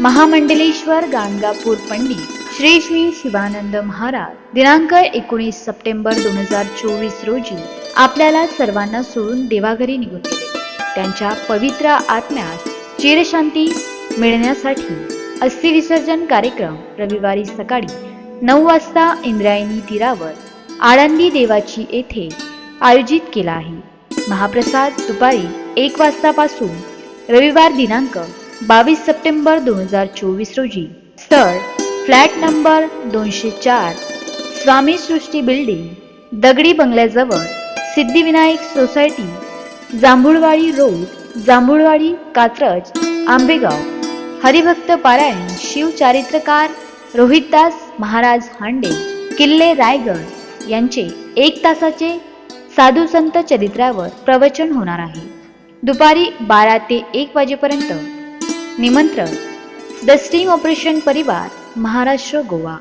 महामंडलेश्वर गाणगापूर पंडित श्री श्री शिवानंद महाराज. दिनांक एकोणीस सप्टेंबर दोन हजार चोवीस रोजी आपल्याला सर्वांना सोडून देवाघरी निघून गेले. त्यांच्या पवित्र आत्म्यास चिरशांती मिळण्यासाठी अस्थि विसर्जन कार्यक्रम रविवारी सकाळी नऊ वाजता इंद्रायणी तीरावर आळंदी देवाची येथे आयोजित केला आहे. महाप्रसाद दुपारी एक वाजतापासून रविवार दिनांक बावीस सप्टेंबर दोन हजार चोवीस रोजी. स्थळ फ्लॅट नंबर दोनशे चार स्वामी सृष्टी बिल्डिंग दगडी बंगल्याजवळ सिद्धिविनायक सोसायटी जांभुळवाडी रोड जांभुळवाडी कात्रज आंबेगाव. हरिभक्त पारायण शिवचारित्रकार रोहितदास महाराज हांडे किल्ले रायगड यांचे एक तासाचे साधू संत चरित्रावर प्रवचन होणार आहे. दुपारी बारा ते एक वाजेपर्यंत निमंत्रण. द स्टिंग ऑपरेशन परिवार महाराष्ट्र गोवा.